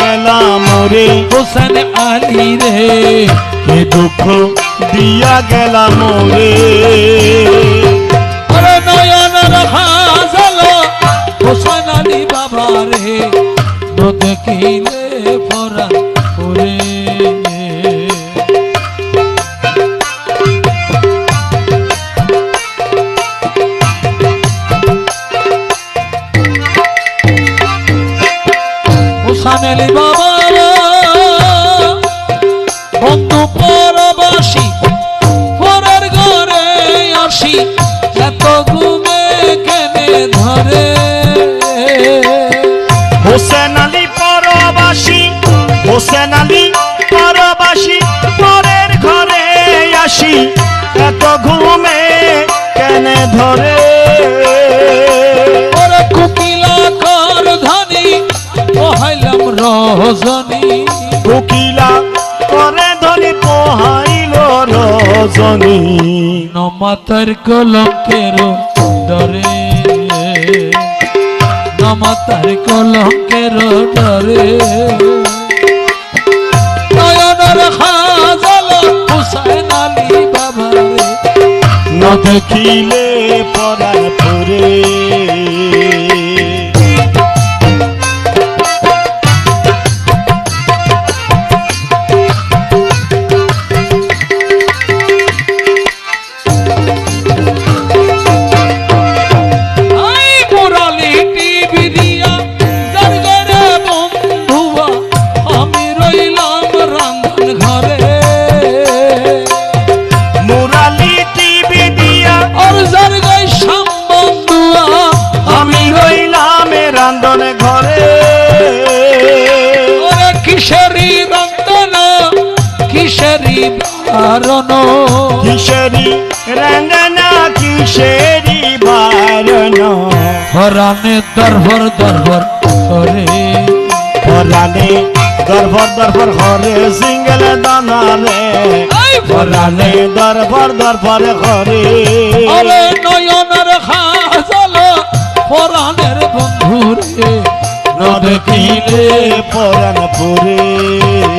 গেলাম রে হোসেন আলী রে কি দুঃখ দিয়া গেলাম রে আরে নয়নের হাজাল হোসেন আলী বাবা রে তো দেখিলে পরাণ হোসেন আলী বাবা। বন্ধু পরবাসী পরের ঘরে আসি, এত ঘুমে কেনে ধরে। হোসেন আলী পরবাসী, হোসেন আলী পরবাসী পরের ঘরে আসি, এত ঘুমে কেনে ধরে। রজনী। উকিলা করে ধরি পোহাইল রজনী। নমাতার কলঙ্কের ডরে নমাতার কলঙ্কের ডরে নয়নের হাজাল হুসাইন আলী বাবা রে ন দেখিলে পরার পরে। রান্ধন ঘরে। কিশোরী রন্ধন কিশোরী বারণ। কিশোরী রঙ্গনা কিশোরী বারণ। হরানে দরবর দরবর করে। পরানে দরবার দরবার হরে সিঙ্গেল দানারে। আই পরানে দরবার দরবার হরে পরাণের বন্ধুরে ন দেখিলে পরাণ পুরে।